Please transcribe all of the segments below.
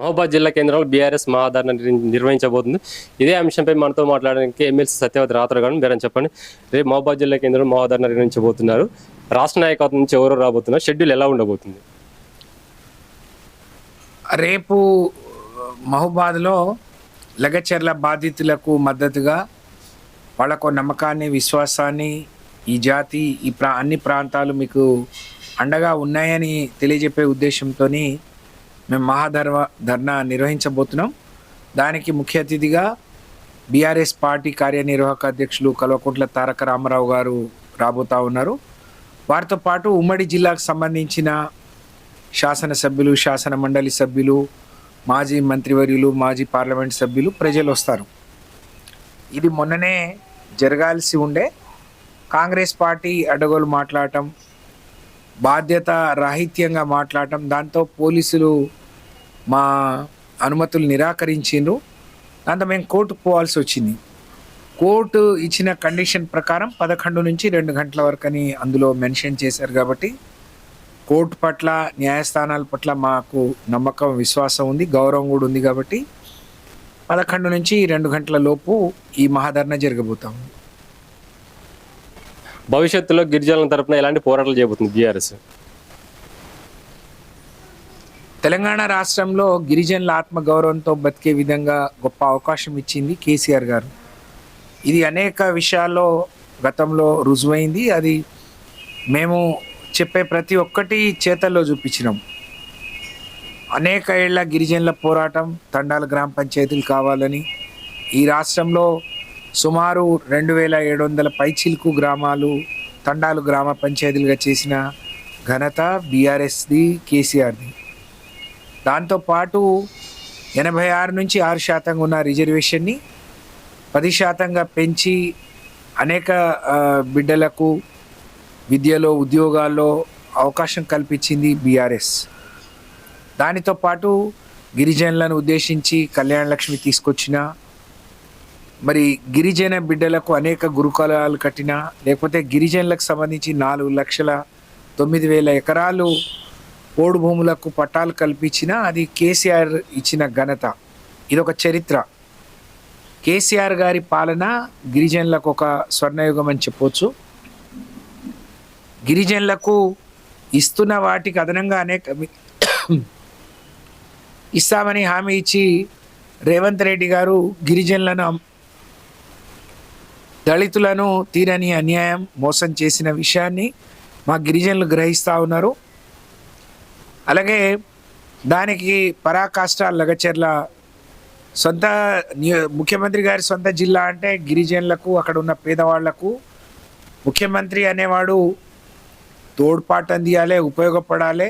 మహబూబాద్ జిల్లా కేంద్రంలో బీఆర్ఎస్ మహాధరణ నిర్వహించబోతుంది. ఇదే అంశంపై మనతో మాట్లాడడానికి ఎమ్మెల్సీ సత్యవతి రాత్ర గారు మీరని చెప్పండి. రేపు మహబాద్ జిల్లా కేంద్రంలో మహాధరణ నిర్వహించబోతున్నారు. రాష్ట్ర నాయకత్వం నుంచి ఎవరు రాబోతున్నారు? షెడ్యూల్ ఎలా ఉండబోతుంది? రేపు మహబాద్లో లగచర్ల బాధితులకు మద్దతుగా వాళ్ళకు నమ్మకాన్ని విశ్వాసాన్ని ఈ జాతి ఈ ప్రా అన్ని ప్రాంతాలు మీకు అండగా ఉన్నాయని తెలియజెప్పే ఉద్దేశంతో మేము మహాధర్మ ధర్నా నిర్వహించబోతున్నాం. దానికి ముఖ్య అతిథిగా బీఆర్ఎస్ పార్టీ కార్యనిర్వాహక అధ్యక్షులు కల్వకుంట్ల తారక రామారావు గారు రాబోతా ఉన్నారు. వారితో పాటు ఉమ్మడి జిల్లాకు సంబంధించిన శాసనసభ్యులు శాసన మండలి సభ్యులు మాజీ మంత్రివర్యులు మాజీ పార్లమెంట్ సభ్యులు ప్రజలు వస్తారు. ఇది మొన్ననే జరగాల్సి ఉండే కాంగ్రెస్ పార్టీ అడ్డగోలు మాట్లాడటం బాధ్యత రాహిత్యంగా మాట్లాడటం దాంతో పోలీసులు మా అనుమతులు నిరాకరించిండ్రు. దాంతో మేము కోర్టుకు పోవాల్సి వచ్చింది. కోర్టు ఇచ్చిన కండిషన్ ప్రకారం పదకొండు నుంచి రెండు గంటల వరకు అని అందులో మెన్షన్ చేశారు కాబట్టి కోర్టు పట్ల న్యాయస్థానాల పట్ల మాకు నమ్మకం విశ్వాసం ఉంది గౌరవం కూడా ఉంది కాబట్టి పదకొండు నుంచి రెండు గంటల లోపు ఈ మహాధరణ జరగబోతాము భవిష్యత్తులో గిరిజనుల తరపున ఎలాంటి పోరాటాలు చేయబోతుంది బీఆర్ఎస్? తెలంగాణ రాష్ట్రంలో గిరిజనుల ఆత్మగౌరవంతో బతికే విధంగా గొప్ప అవకాశం ఇచ్చింది కేసీఆర్ గారు. ఇది అనేక విషయాల్లో గతంలో రుజువైంది. అది మేము చెప్పే ప్రతి ఒక్కటి చేతల్లో చూపించినాం. అనేక ఏళ్ళ గిరిజనుల పోరాటం తండాల గ్రామ పంచాయతీలు కావాలని ఈ రాష్ట్రంలో సుమారు రెండు వేల ఏడు వందల పైచిల్కు గ్రామాలు తండాలు గ్రామ పంచాయతీలుగా చేసిన ఘనత బీఆర్ఎస్ది కేసీఆర్ది. దాంతోపాటు ఎనభై ఆరు నుంచి ఆరు శాతంగా ఉన్న రిజర్వేషన్ని పది శాతంగా పెంచి అనేక బిడ్డలకు విద్యలో ఉద్యోగాల్లో అవకాశం కల్పించింది బీఆర్ఎస్. దానితో పాటు గిరిజనులను ఉద్దేశించి కళ్యాణ లక్ష్మి తీసుకొచ్చిన మరి గిరిజన బిడ్డలకు అనేక గురుకులాలు కట్టిన లేకపోతే గిరిజనులకు సంబంధించి నాలుగు లక్షల తొమ్మిది వేల ఎకరాలు ఓడు భూములకు పట్టాలు కల్పించిన అది కేసీఆర్ ఇచ్చిన ఘనత. ఇదొక చరిత్ర. కేసీఆర్ గారి పాలన గిరిజనులకు ఒక స్వర్ణయుగం అని చెప్పవచ్చు గిరిజనులకు ఇస్తున్న వాటికి అదనంగా అనేక ఇస్తామని హామీ ఇచ్చి రేవంత్ రెడ్డి గారు గిరిజనులను దళితులను తీరని అన్యాయం మోసం చేసిన విషయాన్ని మా గిరిజనులు గ్రహిస్తూ ఉన్నారు. అలాగే దానికి పరాకాష్ట లగచెర్ల సొంత ముఖ్యమంత్రి గారి సొంత జిల్లా అంటే గిరిజనులకు అక్కడ ఉన్న పేదవాళ్ళకు ముఖ్యమంత్రి అనేవాడు తోడ్పాటు అందియాలి ఉపయోగపడాలి.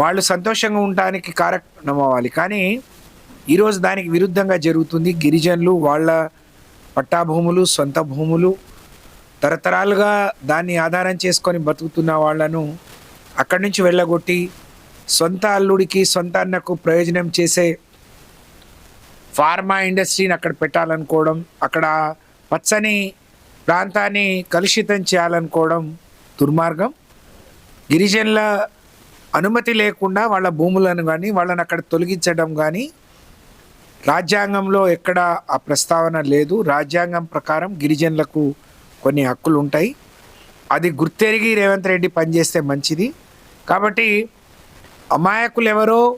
వాళ్ళు సంతోషంగా ఉండడానికి కారణం అవ్వాలి కానీ ఈరోజు దానికి విరుద్ధంగా జరుగుతుంది గిరిజనులు వాళ్ళ పట్టా భూములు సొంత భూములు తరతరాలుగా దాన్ని ఆధారం చేసుకొని బతుకుతున్న వాళ్ళను అక్కడి నుంచి వెళ్ళగొట్టి సొంత అల్లుడికి సొంత అన్నకు ప్రయోజనం చేసే ఫార్మా ఇండస్ట్రీని అక్కడ పెట్టాలనుకోవడం అక్కడ పచ్చని ప్రాంతాన్ని కలుషితం చేయాలనుకోవడం దుర్మార్గం. గిరిజనుల అనుమతి లేకుండా వాళ్ళ భూములను కానీ వాళ్ళని అక్కడ తొలగించడం కానీ రాజ్యాంగంలో ఎక్కడ ఆ ప్రస్తావన లేదు. రాజ్యాంగం ప్రకారం గిరిజనులకు కొన్ని హక్కులు ఉంటాయి. అది గుర్తెరిగి రేవంత్ రెడ్డి పనిచేస్తే మంచిది. కాబట్టి అమాయకులు ఎవరో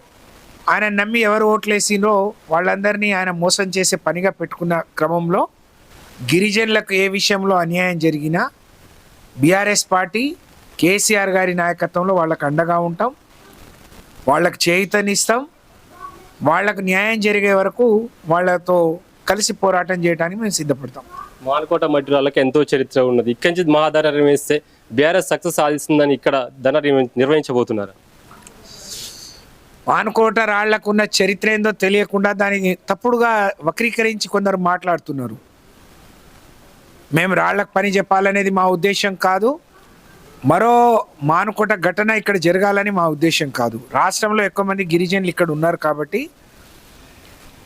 ఆయన నమ్మి ఎవరు ఓట్లేసినో వాళ్ళందరినీ ఆయన మోసం చేసే పనిగా పెట్టుకున్న క్రమంలో గిరిజనులకు ఏ విషయంలో అన్యాయం జరిగినా బీఆర్ఎస్ పార్టీ కేసీఆర్ గారి నాయకత్వంలో వాళ్ళకు అండగా ఉంటాం. వాళ్ళకు చేయుతనిస్తాం. వాళ్ళకు న్యాయం జరిగే వరకు వాళ్ళతో కలిసి పోరాటం చేయడానికి మేము సిద్ధపడతాం. మానకోట మధ్యరాలకు ఎంతో చరిత్ర ఉన్నది. ఇక్కడి నుంచి మహాధరణ నిర్వహిస్తే బీఆర్ఎస్ సక్సెస్ సాధిస్తుందని ఇక్కడ ధన నిర్వ- నిర్వహించబోతున్నారు. వానుకోట రాళ్ళకున్న చరిత్ర ఏందో తెలియకుండా దాన్ని తప్పుడుగా వక్రీకరించి కొందరు మాట్లాడుతున్నారు. మేము రాళ్ళకు పని చెప్పాలనేది మా ఉద్దేశం కాదు. మరో మానుకోట ఘటన ఇక్కడ జరగాలని మా ఉద్దేశం కాదు. రాష్ట్రంలో ఎక్కువ మంది గిరిజనులు ఇక్కడ ఉన్నారు కాబట్టి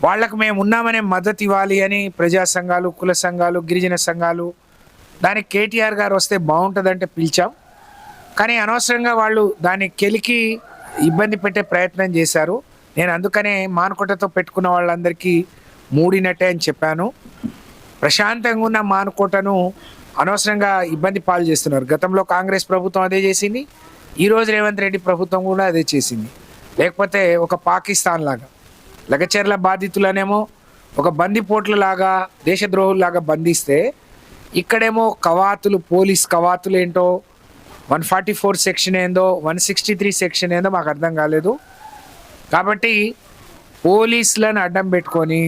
వాళ్ళకు మేము ఉన్నామనే మద్దతు ఇవ్వాలి అని ప్రజా సంఘాలు కుల సంఘాలు గిరిజన సంఘాలు దానికి కేటీఆర్ గారు వస్తే బాగుంటుందంటే పిలిచాం. కానీ అనవసరంగా వాళ్ళు దాన్ని కెలికి ఇబ్బంది పెట్టే ప్రయత్నం చేశారు. నేను అందుకనే మానుకోటతో పెట్టుకున్న వాళ్ళందరికీ మూడినట్టే అని చెప్పాను. ప్రశాంతంగా ఉన్న మానుకోటను అనవసరంగా ఇబ్బంది పాలు చేస్తున్నారు. గతంలో కాంగ్రెస్ ప్రభుత్వం అదే చేసింది. ఈరోజు రేవంత్ రెడ్డి ప్రభుత్వం కూడా అదే చేసింది. లేకపోతే ఒక పాకిస్తాన్ లాగా. లగచర్ల బాధితులనేమో ఒక బందిపోట్ల లాగా దేశద్రోహుల్లాగా బంధిస్తే ఇక్కడేమో కవాతులు పోలీస్ కవాతులు ఏంటో వన్ ఫార్టీ ఫోర్ సెక్షన్ ఏందో వన్ సిక్స్టీ త్రీ సెక్షన్ ఏందో మాకు అర్థం కాలేదు. కాబట్టి పోలీసులను అడ్డం పెట్టుకొని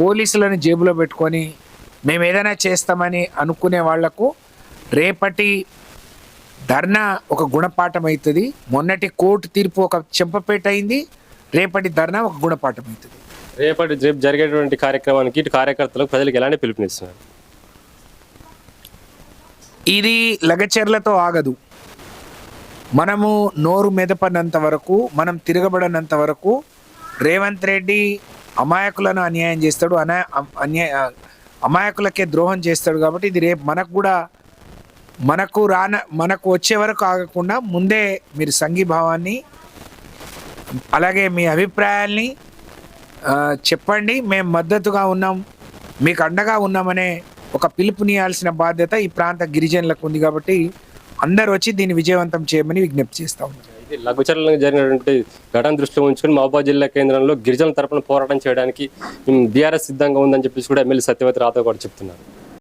పోలీసులను జేబులో పెట్టుకొని మేము ఏదైనా చేస్తామని అనుకునే వాళ్ళకు రేపటి ధర్నా ఒక గుణపాఠం అవుతుంది మొన్నటి కోర్టు తీర్పు ఒక చెంపపేట అయింది. రేపటి ధర్నా ఒక గుణపాఠం అవుతుంది. రేపటి రేపు జరిగేటువంటి కార్యక్రమానికి ఇటు కార్యకర్తలకు ప్రజలకు ఎలాంటి పిలుపునిస్తున్నారు? ఇది లగచర్లతో ఆగదు. మనము నోరు మెదపనంత వరకు మనం తిరగబడనంత వరకు రేవంత్ రెడ్డి అమాయకులను అన్యాయం చేస్తాడు అనా అన్యాయ అమాయకులకే ద్రోహం చేస్తాడు కాబట్టి ఇది రేపు మనకు కూడా మనకు రాన మనకు వచ్చే వరకు ఆగకుండా ముందే మీరు సంఘీభావాన్ని అలాగే మీ అభిప్రాయాల్ని చెప్పండి. మేము మద్దతుగా ఉన్నాం. మీకు అండగా ఉన్నామనే ఒక పిలుపునియాల్సిన బాధ్యత ఈ ప్రాంత గిరిజనులకు ఉంది కాబట్టి అందరూ వచ్చి దీన్ని విజయవంతం చేయమని విజ్ఞప్తి చేస్తా ఉన్నారు ఇది జరిగినటువంటి ఘటన దృష్టిలో ఉంచుకొని మహబూబాద్ జిల్లా కేంద్రంలో గిరిజనుల తరపున పోరాటం చేయడానికి బీఆర్ఎస్ సిద్ధంగా ఉందని చెప్పేసి కూడా ఎమ్మెల్యే సత్యవతి రాథవ్ కూడా చెప్తున్నారు.